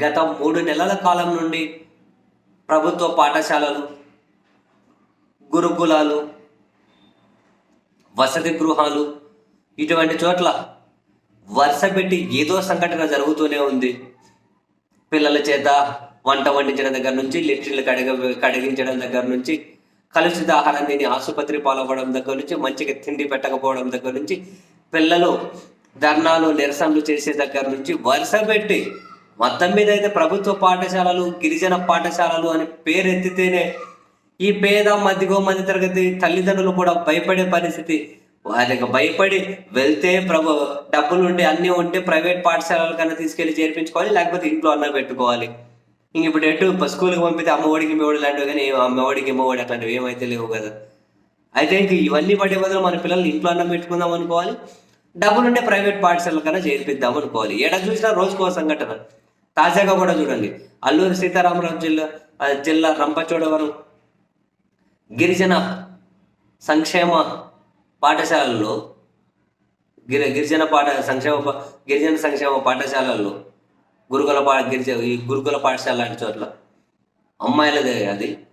గత మూడు నెలల కాలం నుండి ప్రభుత్వ పాఠశాలలు గురుకులాలు వసతి గృహాలు ఇటువంటి చోట్ల వరుస పెట్టి ఏదో సంఘటన జరుగుతూనే ఉంది. పిల్లల చేత వంట వండించడం దగ్గర నుంచి లిటరీలు కడగ కడిగించడం దగ్గర నుంచి కలుషిత ఆహారం తిని ఆసుపత్రి పాలవ్వడం దగ్గర నుంచి మంచిగా తిండి పెట్టకపోవడం దగ్గర నుంచి పిల్లలు ధర్నాలు నిరసనలు చేసే దగ్గర నుంచి వరుస పెట్టి మొత్తం మీద అయితే ప్రభుత్వ పాఠశాలలు గిరిజన పాఠశాలలు అని పేరెత్తితేనే ఈ పేద మధ్యగో మధ్య తరగతి తల్లిదండ్రులు కూడా భయపడే పరిస్థితి. వారికి భయపడి వెళ్తే ప్రభు డబ్బులు ఉంటే అన్నీ ఉంటే ప్రైవేట్ పాఠశాలల కన్నా తీసుకెళ్ళి చేర్పించుకోవాలి లేకపోతే ఇంట్లో అన్న పెట్టుకోవాలి. ఇంక ఇప్పుడు ఎటు స్కూల్కి పంపితే అమ్మఒడికి ఇమ్మఒడి లాంటివి కానీ అమ్మఒడికి ఇమ్మఒడి అట్లాంటివి ఏమైతే లేవు కదా. అయితే ఇంక ఇవన్నీ పడే బదులు మన పిల్లల్ని ఇంట్లో అన్నం పెట్టుకుందాం అనుకోవాలి డబ్బులుంటే ప్రైవేట్ పాఠశాలల కన్నా చేర్పిద్దాం అనుకోవాలి. ఎడ చూసినా రోజుకో సంఘటన. తాజాగా కూడా చూడండి. అల్లూరి సీతారామరాజు జిల్లా జిల్లా రంపచోడవరం గిరిజన సంక్షేమ పాఠశాలల్లో గిరి గిరిజన పాఠ సంక్షేమ గిరిజన సంక్షేమ పాఠశాలల్లో గురుకుల పా గిరిజ ఈ గురుకుల పాఠశాల లాంటి చోట్ల అమ్మాయిలదే అది.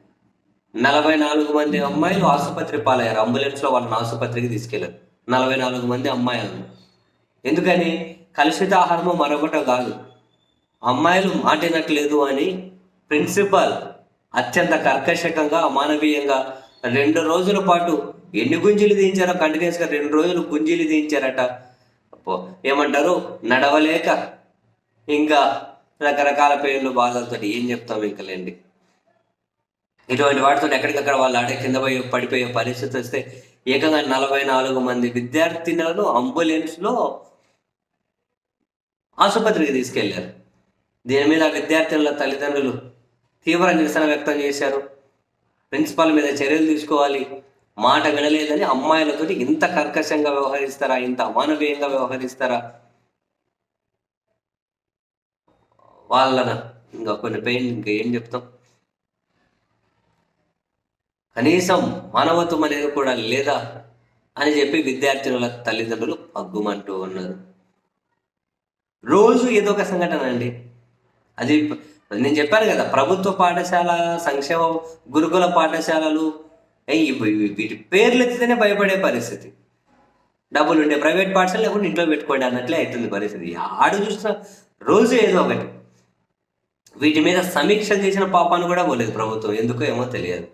నలభై నాలుగు మంది అమ్మాయిలు ఆసుపత్రి పాలయ్యారు. అంబులెన్స్లో వాళ్ళని ఆసుపత్రికి తీసుకెళ్ళారు నలభై నాలుగు మంది అమ్మాయిలను. ఎందుకని? కలుషిత ఆహారము మరొకటో కాదు. అమ్మాయిలు మాటినట్లేదు అని ప్రిన్సిపల్ అత్యంత కర్కశకంగా అమానవీయంగా రెండు రోజుల పాటు ఎన్ని గుంజీలు దించారో కంటిన్యూస్గా రెండు రోజులు గుంజీలు దించారట ఏమంటారు? నడవలేక ఇంకా రకరకాల పేర్లు బాధలతో ఏం చెప్తాం ఇంకా లేండి. ఇటువంటి వాటితో ఎక్కడికక్కడ వాళ్ళు ఆడే కింద పోయి పడిపోయే పరిస్థితి వస్తే ఏకంగా నలభై నాలుగు మంది విద్యార్థినులను అంబులెన్స్లో ఆసుపత్రికి తీసుకెళ్ళారు. దీని మీద విద్యార్థుల తల్లిదండ్రులు తీవ్ర నిరసన వ్యక్తం చేశారు. ప్రిన్సిపాల్ మీద చర్యలు తీసుకోవాలి. మాట వినలేదని అమ్మాయిలతో ఇంత కర్కశంగా వ్యవహరిస్తారా? ఇంత అమానవీయంగా వ్యవహరిస్తారా? వాళ్ళన ఇంకా కొన్ని పెయిన్ ఇంకా ఏం చెప్తాం? కనీసం మానవత్వం అనేది కూడా లేదా అని చెప్పి విద్యార్థినుల తల్లిదండ్రులు పగ్గుమంటూ ఉన్నారు. రోజు ఏదో ఒక సంఘటన అండి. అది నేను చెప్పాను కదా ప్రభుత్వ పాఠశాల సంక్షేమ గురుకుల పాఠశాలలు వీటి పేర్లు ఎత్తితేనే భయపడే పరిస్థితి. డబ్బులు ఉండే ప్రైవేట్ పాఠశాల లేకుండా ఇంట్లో పెట్టుకోండి అన్నట్లే అవుతుంది పరిస్థితి. ఆడు చూసిన రోజు ఏదో ఒకటి. వీటి మీద సమీక్ష చేసిన పాపాను కూడా పోలేదు ప్రభుత్వం ఎందుకో ఏమో తెలియదు.